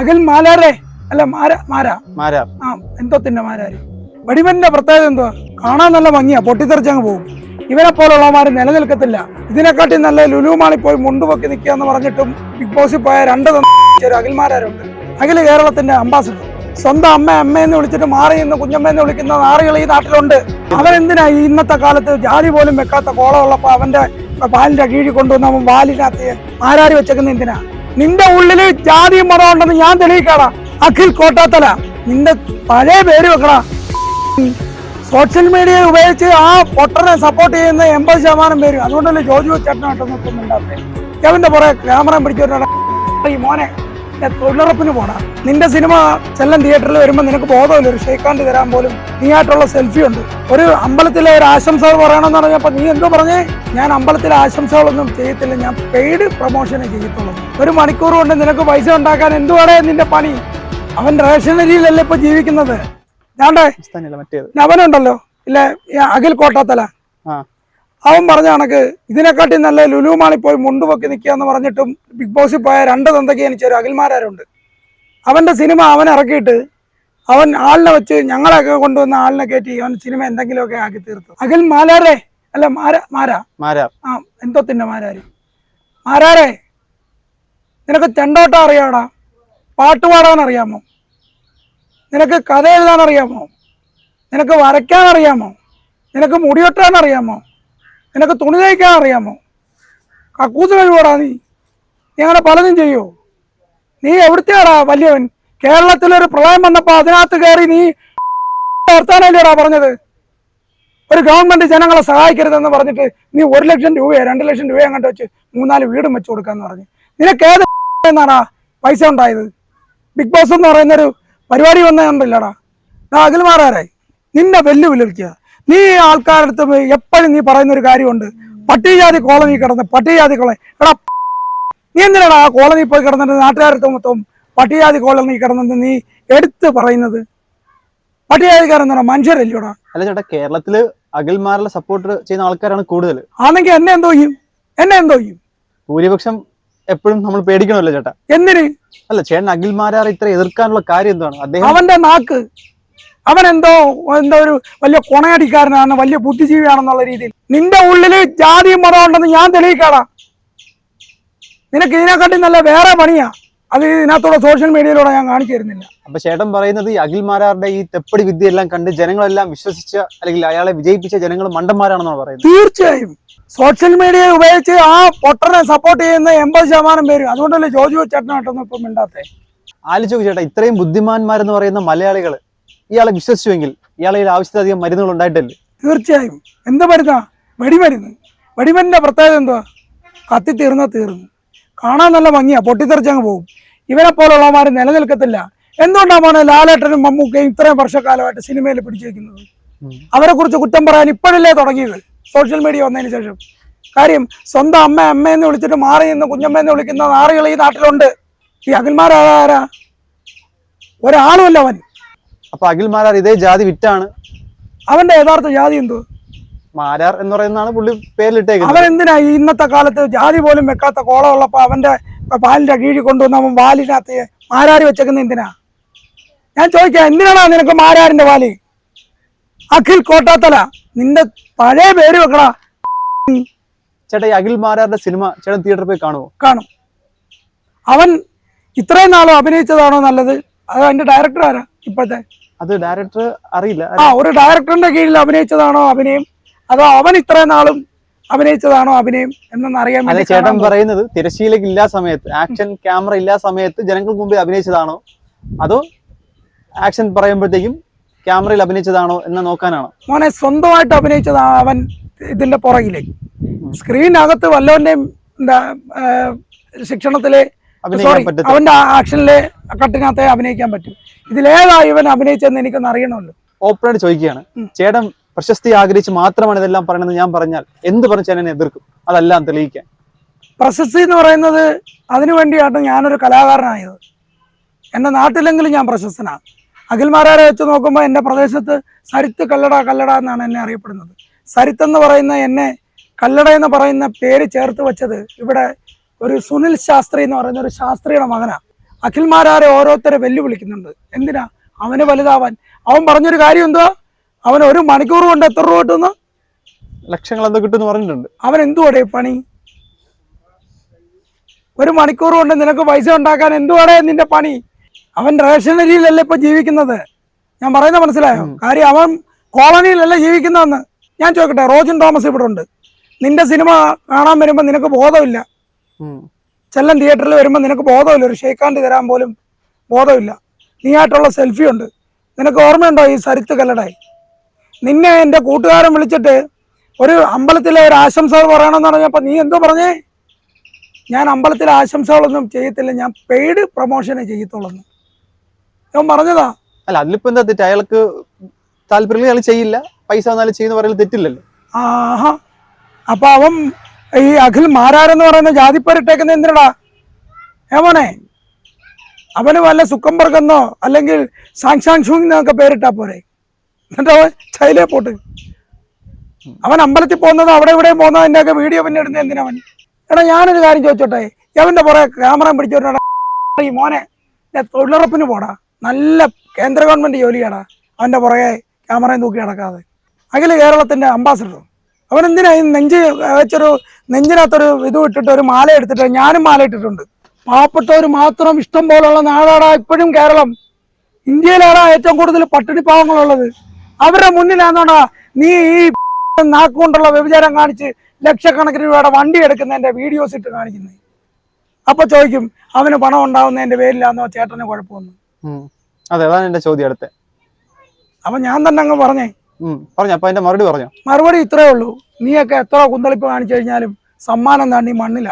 അകൽ മാലാറേ അല്ല മാര മാര. മാരാ. ആ എന്തോ തന്നെ മാരാര്. വടിവന്റെ പ്രത്യേകത എന്തോ? കാണാൻ നല്ല ഭംഗിയാ പൊട്ടിത്തെറിച്ചങ്ങ് പോകും. ഇവരെ പോലുള്ളമാര് നിലനിൽക്കത്തില്ല. ഇതിനെക്കാട്ടി നല്ല ലുലുമാളി പോയി മുണ്ടുപൊക്കി നിൽക്കുക എന്ന് പറഞ്ഞിട്ടും ബിഗ് ബോസിൽ പോയ രണ്ട് ഒരു അഖിൽമാരുണ്ട് അഖിൽ കേരളത്തിന്റെ അംബാസിഡർ. സ്വന്തം അമ്മ അമ്മയെന്ന് വിളിച്ചിട്ട് മാറി എന്ന് കുഞ്ഞമ്മയെന്ന് വിളിക്കുന്ന നാറികൾ ഈ നാട്ടിലുണ്ട്. അവരെന്തിനാ ഈ ഇന്നത്തെ കാലത്ത് ജാതി പോലും വെക്കാത്ത കോളമുള്ളപ്പോ അവന്റെ പാലിന്റെ കീഴിൽ കൊണ്ടുവന്ന് അവൻ വാലിനകത്ത് ആരാരി വെച്ചേക്കുന്ന എന്തിനാ? നിന്റെ ഉള്ളിൽ ജാതിയും മതം ഉണ്ടെന്ന് ഞാൻ തെളിയിക്കാടാ. അഖിൽ കോട്ടാത്തല നിന്റെ പഴയ പേര് വെക്കടാ. സോഷ്യൽ മീഡിയ ഉപയോഗിച്ച് ആ പൊട്ടനെ സപ്പോർട്ട് ചെയ്യുന്ന എൺപത് ശതമാനം പേര്. അതുകൊണ്ടല്ലേ ജോജു ചേട്ടനായിട്ടൊന്നും മിണ്ടാത്തെ അവന്റെ പുറകെ ക്യാമറ പിടിച്ചോട്ടാ ഈ മോനെ. തൊഴിലുറപ്പിന് പോണ. നിന്റെ സിനിമ ചെല്ലം തിയേറ്ററിൽ വരുമ്പോൾ നിനക്ക് ബോധമില്ല. ഒരു ഷെയ്ക്കാണ്ട് തരാൻ പോലും നീ ആയിട്ടുള്ള സെൽഫി ഉണ്ട്. ഒരു അമ്പലത്തിലെ ഒരു ആശംസകൾ പറയണമെന്ന് പറഞ്ഞപ്പോൾ നീ എന്തോ പറഞ്ഞേ? ഞാൻ അമ്പലത്തിലെ ആശംസകളൊന്നും ചെയ്യത്തില്ല. ഞാൻ പെയ്ഡ് പ്രൊമോഷനെ ചെയ്യത്തുള്ളൂ. ഒരു മണിക്കൂർ കൊണ്ട് നിനക്ക് പൈസ ഉണ്ടാക്കാൻ എന്തുവാടേ നിന്റെ പണി? അവൻ റേഷനരിയിലല്ലേ ഇപ്പൊ ജീവിക്കുന്നത്? ഞാണ്ടേ അവനുണ്ടല്ലോ. ഇല്ല? അഖിൽ കോട്ടാത്തല. അവൻ പറഞ്ഞ കണക്ക് ഇതിനെക്കാട്ടി നല്ല ലുലുമാണി പോയി മുണ്ടുപൊക്കി നിൽക്കുക എന്ന് പറഞ്ഞിട്ടും ബിഗ് ബോസിൽ പോയ രണ്ട് തന്തയ്ക്ക് എനിക്ക് ഒരു അഖിൽമാരുണ്ട് അവന്റെ സിനിമ അവൻ ഇറക്കിയിട്ട് അവൻ ആളിനെ വെച്ച് ഞങ്ങളൊക്കെ കൊണ്ടുവന്ന ആളിനെ കയറ്റി അവൻ സിനിമ എന്തെങ്കിലുമൊക്കെ ആക്കി തീർത്തു. അഖിൽ മാലാരെ അല്ല മാര മാരാ? മാരാ. ആ എന്തോത്തിന്റെ മാരാര്? മാരാരെ? നിനക്ക് ചെണ്ടോട്ടം അറിയാടാ? പാട്ട് പാടാൻ അറിയാമോ നിനക്ക് കഥ എഴുതാൻ അറിയാമോ നിനക്ക് വരയ്ക്കാൻ അറിയാമോ നിനക്ക് മുടിയൊട്ടാൻ അറിയാമോ നിനക്ക് തുണി തയ്ക്കാൻ അറിയാമോ? കക്കൂസ് കഴിവോടാ നീ. നീ അങ്ങനെ പലതും ചെയ്യോ? നീ എവിടുത്തെയാടാ വലിയവൻ? കേരളത്തിലൊരു പ്രളയം വന്നപ്പോൾ അതിനകത്ത് കയറി നീ വർത്താനല്ലേടാ പറഞ്ഞത്? ഒരു ഗവൺമെന്റ് ജനങ്ങളെ സഹായിക്കരുതെന്ന് പറഞ്ഞിട്ട് നീ ഒരു ലക്ഷം രൂപയോ രണ്ട് ലക്ഷം രൂപയോ അങ്ങോട്ട് വെച്ച് മൂന്നാൽ വീടും വെച്ച് കൊടുക്കാന്ന് പറഞ്ഞു. നിനക്ക് ഏത് എന്നാടാ പൈസ ഉണ്ടായത്? ബിഗ് ബോസ് എന്ന് പറയുന്നൊരു പരിപാടി ഞാൻ അഖിൽമാരാരായി നിന്നെ വെല്ലുവിളിക്കുക നീ ആൾക്കാരുടെ അടുത്ത് എപ്പോഴും നീ പറയുന്ന ഒരു കാര്യമുണ്ട്. പട്ടികജാതി കോളനി കിടന്ന് പട്ടികജാതി കോളനി. എടാ നീ എന്തിനാടാ ആ കോളനി പോയി കിടന്നിട്ട് നാട്ടുകാരത്ത് മൊത്തം പട്ടികജാതി കോളനി കിടന്നത് നീ എടുത്ത് പറയുന്നത്? പട്ടികജാതിക്കാരൻ മനുഷ്യരല്ലോടാ. അല്ല ചേട്ടാ കേരളത്തിൽ അഖിൽമാരുടെ സപ്പോർട്ട് ചെയ്യുന്ന ആൾക്കാരാണ് കൂടുതൽ ആണെങ്കിൽ എന്നെ എന്തോ ചെയ്യും? എന്നെ എന്തോ ചെയ്യും? ഭൂരിപക്ഷം എപ്പോഴും നമ്മൾ പേടിക്കണമല്ലോ ചേട്ടാ. എന്തിന്? അല്ല ചേട്ടൻ അഖിൽമാരാർ ഇത്ര എതിർക്കാനുള്ള കാര്യം എന്താണ്? അവന്റെ നാക്ക്. അവൻ എന്തോ എന്തോ ഒരു വലിയ കൊണയടിക്കാരനാണ് വലിയ ബുദ്ധിജീവിയാണെന്നുള്ള രീതിയിൽ. നിന്റെ ഉള്ളിൽ ജാതിയും മതം ഉണ്ടെന്ന് ഞാൻ തെളിയിക്കാടാ. നിനക്ക് ഇതിനെക്കാട്ടി നല്ല വേറെ പണിയാ. അത് ഇതിനകത്തൂടെ സോഷ്യൽ മീഡിയയിലൂടെ ഞാൻ കാണിച്ചു തരുന്നില്ല. അപ്പൊ ചേട്ടൻ പറയുന്നത് ഈ അഖിൽമാരാരുടെ ഈ തെപ്പടി വിദ്യ എല്ലാം കണ്ട് ജനങ്ങളെല്ലാം വിശ്വസിച്ച അല്ലെങ്കിൽ അയാളെ വിജയിപ്പിച്ച ജനങ്ങൾ മണ്ടന്മാരാണെന്നാണ് പറയുന്നത്. തീർച്ചയായും. സോഷ്യൽ മീഡിയ ഉപയോഗിച്ച് ആ പൊട്ടനെ സപ്പോർട്ട് ചെയ്യുന്ന എൺപത് ശതമാനം പേര്. അതുകൊണ്ടല്ലേ ജോജു ചേട്ടനായിട്ടൊന്നും ഇപ്പം മിണ്ടാത്തേ? ആലോചിച്ചു ചേട്ടാ ഇത്രയും ബുദ്ധിമാന്മാരെന്ന് പറയുന്ന മലയാളികൾ ഇയാളെ വിശ്വസിച്ചുവെങ്കിൽ ഇയാളെ ആവശ്യത്തിലധികം മരുന്നുകൾ ഉണ്ടായിട്ടല്ലേ? തീർച്ചയായും. എന്ത് മരുന്നാ? വെടിമരുന്ന്. വെടിമരുന്നിന്റെ പ്രത്യേകത എന്തുവാ? കത്തി തീർന്ന തീർന്നു. കാണാൻ നല്ല ഭംഗിയാ. പൊട്ടിത്തെറിച്ചങ്ങ് പോകും. ഇവരെ പോലുള്ളവന്മാർ നിലനിൽക്കത്തില്ല. എന്തുകൊണ്ടാണ് ലാലേട്ടനും മമ്മൂക്കയും ഇത്രയും വർഷക്കാലമായിട്ട് സിനിമയിൽ പിടിച്ചു വെക്കുന്നത് അവരെ കുറിച്ച് കുറ്റം പറയാൻ ഇപ്പോഴല്ലേ തുടങ്ങിയത്? സോഷ്യൽ മീഡിയ വന്നതിന് ശേഷം. കാര്യം സ്വന്തം അമ്മ അമ്മയെന്ന് വിളിച്ചിട്ട് മാറി എന്ന് കുഞ്ഞമ്മയെന്ന് വിളിക്കുന്ന നാറികൾ ഈ നാട്ടിലുണ്ട്. ഈ അഖിൽമാരാരാ? ഒരാളുമല്ല അവൻ അപ്പൊ അഖിൽ മാരാർ ഇതേ ജാതി വിറ്റാണ്. അവന്റെ യഥാർത്ഥ ജാതി എന്തോ? മാരാർ എന്ന് പറയുന്നതാണ് പുള്ളി പേരിലിട്ടേക്കുന്നത്. അവൻ എന്തിനാ ഇന്നത്തെ കാലത്ത് ജാതി പോലും വെക്കാത്ത കോളമുള്ളപ്പോ അവന്റെ പാലിന്റെ കീഴിൽ കൊണ്ടുവന്ന അവൻ വാലിനകത്ത് മാരാരി വെച്ചേക്കുന്ന എന്തിനാ? ഞാൻ ചോദിക്കാം എന്തിനാണോ നിനക്ക് മാരാരിന്റെ വാൽ അഖിൽ കോട്ടാത്തല നിന്റെ പഴയ പേര് വെക്കടാ. ചേട്ടാ ഈ മാരാറിന്റെ സിനിമ ചേട്ടൻ തിയേറ്ററിൽ പോയി കാണുമോ കാണും. അവൻ ഇത്രയും നാളും അഭിനയിച്ചതാണോ നല്ലത്? അത് അതിന്റെ ഡയറക്ടർ ആരാ ഇപ്പോഴത്തെ? അത് ഡയറക്ടർ അറിയില്ല. ആ ഒരു ഡയറക്ടറിന്റെ കീഴിൽ അഭിനയിച്ചതാണോ അഭിനയം? അതോ അവൻ ഇത്രയും നാളും അഭിനയിച്ചതാണോ അഭിനയം എന്നൊന്ന് അറിയാൻ അല്ലെ ചേട്ടൻ പറയുന്നത് തിരശ്ശീലക്ക് ഇല്ലാ സമയത്ത് ആക്ഷൻ ക്യാമറ ഇല്ലാ സമയത്ത് ജനങ്ങൾക്ക് മുമ്പിൽ അഭിനയിച്ചതാണോ? അതോ ആക്ഷൻ പറയുമ്പോഴത്തേക്കും ക്യാമറയിൽ അഭിനയിച്ചതാണോ എന്ന് നോക്കാനാണോ? മോനെ സ്വന്തമായിട്ട് അഭിനയിച്ചതാ അവൻ ഇതിന്റെ പുറകിലേക്ക് സ്ക്രീനകത്ത് വല്ലവന്റെയും എന്താ ശിക്ഷണത്തിലെ സോറി അവന്റെ ആക്ഷനിലെ കട്ടിനകത്തെ അഭിനയിക്കാൻ പറ്റും. ഇതിലേതാ ഇവൻ അഭിനയിച്ചെന്ന് എനിക്കൊന്ന് അറിയണമല്ലോ. ഓപ്പണായിട്ട് ചോദിക്കുകയാണ്. ചേടൻ ചേട്ടൻ പ്രശസ്തി ആഗ്രഹിച്ച് മാത്രമാണ് ഇതെല്ലാം പറയണമെന്ന് ഞാൻ പറഞ്ഞാൽ എന്ത് പറഞ്ഞാൽ എന്നെ എതിർക്കും. അതെല്ലാം തെളിയിക്കാൻ. പ്രശസ്തി എന്ന് പറയുന്നത് അതിനു വേണ്ടിയാണ് ഞാനൊരു കലാകാരനായത്. എന്റെ നാട്ടിലെങ്കിലും ഞാൻ പ്രശസ്തനാണ്. അഖിൽമാരാരെ വെച്ച് നോക്കുമ്പോൾ എന്റെ പ്രദേശത്ത് സരിത്ത് കല്ലട കല്ലട എന്നാണ് എന്നെ അറിയപ്പെടുന്നത്. സരിത്ത് എന്ന് പറയുന്ന എന്നെ കല്ലട എന്ന് പറയുന്ന പേര് ചേർത്ത് വെച്ചത് ഇവിടെ ഒരു സുനിൽ ശാസ്ത്രി എന്ന് പറയുന്ന ഒരു ശാസ്ത്രിയുടെ മകനാണ് അഖിൽമാരാരെ ഓരോരുത്തരെ വെല്ലുവിളിക്കുന്നുണ്ട്. എന്തിനാ? അവന് വലുതാവാൻ. അവൻ പറഞ്ഞൊരു കാര്യം എന്തുവാ? അവൻ ഒരു മണിക്കൂർ കൊണ്ട് എത്ര രൂപ കിട്ടുന്നു ലക്ഷങ്ങൾ എന്തോ കിട്ടുമെന്ന് പറഞ്ഞിട്ടുണ്ട്. അവൻ എന്തുവാടേ പണി? ഒരു മണിക്കൂർ കൊണ്ട് നിനക്ക് പൈസ ഉണ്ടാക്കാൻ എന്തുവാടേ നിന്റെ പണി? അവൻ റേഷനരിയിലല്ല ഇപ്പൊ ജീവിക്കുന്നത്? ഞാൻ പറയുന്നത് മനസ്സിലായോ? കാര്യം അവൻ കോളനിയിലല്ല ജീവിക്കുന്നതെന്ന്. ഞാൻ ചോദിക്കട്ടെ റോജൻ തോമസ് ഇവിടെ ഉണ്ട്. നിന്റെ സിനിമ കാണാൻ വരുമ്പോൾ നിനക്ക് ബോധമില്ല. ചെല്ലൻ തിയേറ്ററിൽ വരുമ്പോൾ നിനക്ക് ബോധമില്ല. ഒരു ഷേക്കാണ്ട് തരാൻ പോലും ബോധമില്ല. നീ ആയിട്ടുള്ള സെൽഫി ഉണ്ട്. നിനക്ക് ഓർമ്മയുണ്ടോ ഈ സരിത്ത് കല്ലടായി? നിന്നെ എന്റെ കൂട്ടുകാരൻ വിളിച്ചിട്ട് ഒരു അമ്പലത്തിലെ ഒരു ആശംസകൾ പറയണമെന്ന് പറഞ്ഞപ്പോൾ നീ എന്തോ പറഞ്ഞേ? ഞാൻ അമ്പലത്തിലെ ആശംസകളൊന്നും ചെയ്യത്തില്ല. ഞാൻ പെയ്ഡ് പ്രൊമോഷനെ ചെയ്യത്തുള്ളൂ ഞാൻ പറഞ്ഞതാ. അല്ല അതിലിപ്പോ എന്താ തെറ്റ്? അയാൾക്ക് താല്പര്യം അയാൾ ചെയ്യില്ല. പൈസ വന്നാലും ചെയ്യുന്ന പറയുന്നത് തെറ്റില്ലല്ലോ. ആഹാ. അപ്പൊ അവൻ ഈ അഖിൽ മാരാരെന്ന് പറയുന്ന ജാതിപ്പേരിട്ടേക്കുന്ന എന്തിനടാ? ഏമോനെ അവന് വല്ല സുക്കംബർഗെന്നോ അല്ലെങ്കിൽ സാങ്ഷാങ് ഷൂങ് എന്നൊക്കെ പേരിട്ടാ പോരെ? എന്നിട്ട് ചൈലേ പോട്ട്. അവൻ അമ്പലത്തിൽ പോകുന്നതും അവിടെ ഇവിടെയും പോകുന്നതിന്റെ ഒക്കെ വീഡിയോ പിന്നെ ഇടുന്നത് എന്തിനവൻ എടാ ഞാനൊരു കാര്യം ചോദിച്ചോട്ടെ? അവന്റെ പുറകെ ക്യാമറ പിടിച്ചോട്ടാ ഈ മോനെ തൊഴിലുറപ്പിന് പോടാ. നല്ല കേന്ദ്ര ഗവൺമെന്റ് ജോലിയാടാ. അവന്റെ പുറകെ ക്യാമറയും തൂക്കി നടക്കാതെ. അഖില കേരളത്തിന്റെ അംബാസിഡർ അവൻ എന്തിനാ ഈ നെഞ്ച് വെച്ചൊരു നെഞ്ചിനകത്തൊരു ഇത് ഇട്ടിട്ട് ഒരു മാല എടുത്തിട്ട് ഞാനും മാല ഇട്ടിട്ടുണ്ട്. പാവപ്പെട്ടവർ മാത്രം ഇഷ്ടം പോലുള്ള നാടാടാ ഇപ്പോഴും കേരളം. ഇന്ത്യയിലാണ് ഏറ്റവും കൂടുതൽ പട്ടിണി പാവങ്ങളുള്ളത് അവരുടെ മുന്നിലാന്നോടാ നീ ഈ നാക്കുകൊണ്ടുള്ള വ്യഭിചാരം കാണിച്ച് ലക്ഷക്കണക്കിന് രൂപയുടെ വണ്ടി എടുക്കുന്നതിന്റെ വീഡിയോസ് ഇട്ട് കാണിക്കുന്നത്. അപ്പൊ ചോദിക്കും അവന് പണം ഉണ്ടാവുന്നതിന്റെ പേരിലാന്നോ ചേട്ടന് കുഴപ്പമൊന്നും. അതെ അതാണ് എന്റെ ചോദ്യം അടുത്ത. അപ്പൊ ഞാൻ തന്നെ അങ്ങ് പറഞ്ഞേ. പറഞ്ഞു അപ്പൊ അതിന്റെ മറുപടി പറഞ്ഞു. മറുപടി ഇത്രേ ഉള്ളൂ. നീയൊക്കെ എത്ര കുന്തളിപ്പ് കാണിച്ചു കഴിഞ്ഞാലും സമ്മാനം താണ്ടി മണ്ണില.